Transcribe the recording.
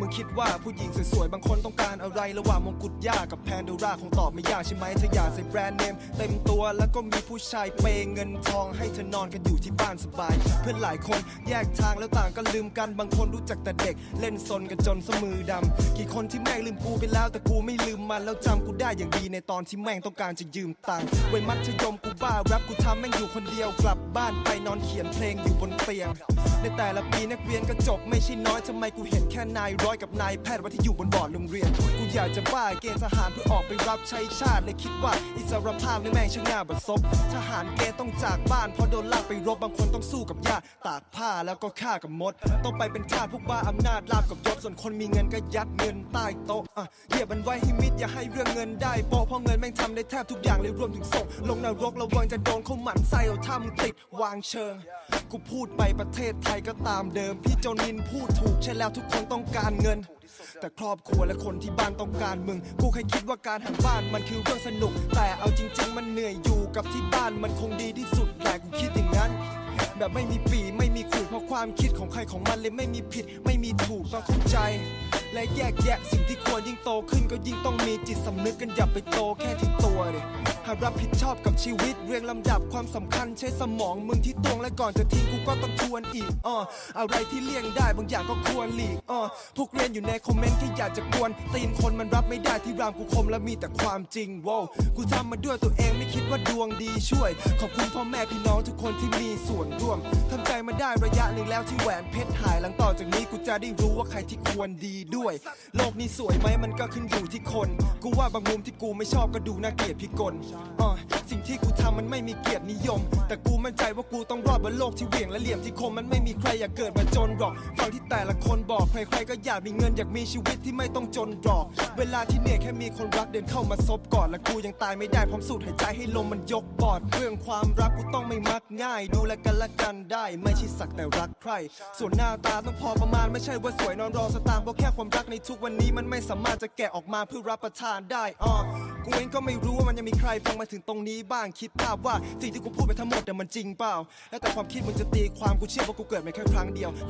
มึงคิดว่าผู้หญิงสวยๆ บางคนต้องการอะไร ระหว่างมงกุฎย่ากับแพนโดราคงตอบไม่ยากใช่ไหมเธออยากใส่แบรนด์เนมเต็มตัวแล้วก็มีผู้ชายเปย์เงินทองให้เธอนอนกันอยู่ที่บ้านสบาย เพื่อนหลายคนแยกทางแล้วต่างก็ลืมกันบางคนรู้จักแต่เด็ก เล่นซนกันจนสมือดำกี่คนที่แม่งลืมกูไปแล้วแต่กูไม่ลืมมันแล้วจำกูได้อย่างดีในตอนที่แม่งต้องการจะยืมตังค์เว้ยมัธยมกูบ้าแรปกูทำแม่งอยู่คนเดียวกลับบ้านไปนอนเขียนเพลงอยู่บนเตียงในแต่ละปีนักเรียนก็จบไม่ใช่น้อยทำไมกูเห็นแค่นายร้อยกับนายแพทย์ว่าที่อยู่บนบอร์ดโรงเรียน กูอยากจะบ้าเกณฑ์ทหารเพื่อออกไปรับใช้ชาติเลยคิดว่าอิสรภาพนี่แม่งช่างน่าบัดซบทหารเกณฑ์ต้องจากบ้านเพราะโดนลากไปรบบางคนต้องสู้กับยาตากผ้าแล้วก็ฆ่ากับมด ต้องไปเป็นทาสพวกบ้าอำนาจลาบกับยศส่วนคนมีเงินก็ยัดเงินใต้โต๊ะอะเหยียบมันไว้ให้มิดอย่าให้เรื่องเงินได้โปะเพราะเงินแม่งทำได้แทบทุกอย่างเลยรวมถึงส่งลงนรกระวังจะโดนเขาหมั่นไส้เอาถ้ามึงติดวางเชิง กูพูดไปประเทศไทครก็ตามเดิม พี่เจ้านินพูดถูกใช่แล้วทุกคนต้องการเงิน แต่ครอบครัวและคนที่บ้านต้องการมึง กูเคยคิดว่าการหาบ้านมันคือเรื่องสนุก แต่เอาจริง ๆ มันเหนื่อยอยู่กับที่บ้านมันคงดีที่สุดแต่กูคิดอย่างนั้นแบบไม่มีปีไม่มีขุยเพราะความคิดของใครของมันเลยไม่มีผิด ไม่มีถูกต้องเข้าใจ และแยกแยะสิ่งที่ควรยิ่งโตขึ้นก็ยิ่งต้องมีจิตสำนึกกันอย่าไปโตแค่ที่ตัวเลยหากรับผิดชอบกับชีวิตเรียงลำดับความสำคัญใช้สมองมึงที่ตวงและก่อนจะทิ้งกูก็ต้องทวนอีกอ้ออะไรที่เลี่ยงได้บางอย่างก็ควรหลีกอ้อพวกเรียนอยู่ในคอมเมนต์แค่อยากจะกวนตีนคนมันรับไม่ได้ที่รามกูคมและมีแต่ความจริงว้ากูทำมาด้วยตัวเองไม่คิดว่าดวงดีช่วย ขอบคุณพ่อแม่พี่น้องทุกคนที่มีส่วนร่วมทำใจมาได้ระยะหนึ่งแล้วที่แหวนเพชรหายหลังต่อจากนี้กูจะได้รู้ว่าใครที่ควรดีด้วยโลกนี้สวยไหมมันก็ขึ้นอยู่ที่คน กูว่าบางมุมที่กูไม่ชอบก็ดูน่าเกลียดพิกลอ่อ สิ่งที่กูทำมันไม่มีเกียรตินิยม แต่กูมั่นใจว่ากูต้องรอดบนโลกที่เหวี่ยงและเหลี่ยมที่คมมันไม่มีใครอยากเกิดมาจนหรอกฟังที่แต่ละคนบอกใครๆก็อยากมีเงินอยากมีชีวิตที่ไม่ต้องจนหรอก เวลาที่เหนื่อยแค่มีคนรักเดินเข้ามาซบกอดและกูยังตายไม่ได้พร้อมสูดหายใจให้ลมมันยกปอด เรื่องความรักกูต้องไม่มักง่าย ดูแลกันละกันได้ ไม่ใช่สักแต่รักใคร ส่วนหน้าตาต้องพอประมาณไม่ใช่ว่าสวยนอนรอสตางค์เพราะแค่ความรักในทุกวันนี้มันไม่สามารถจะแกะออกมาเพื่อรับประทานได้อ้อกูเองก็ไม่รู้ว่ามันยังมีใครฟังมาถึงตรงนี้บ้างคิดภาพว่าสิ่งที่กูพูดไปทั้งหมดแต่ยมันจริงเปล่า แล้วแต่ความคิดมึงจะตีความกูเชื่อว่ากูเกิดมาแค่ครั้งเดียว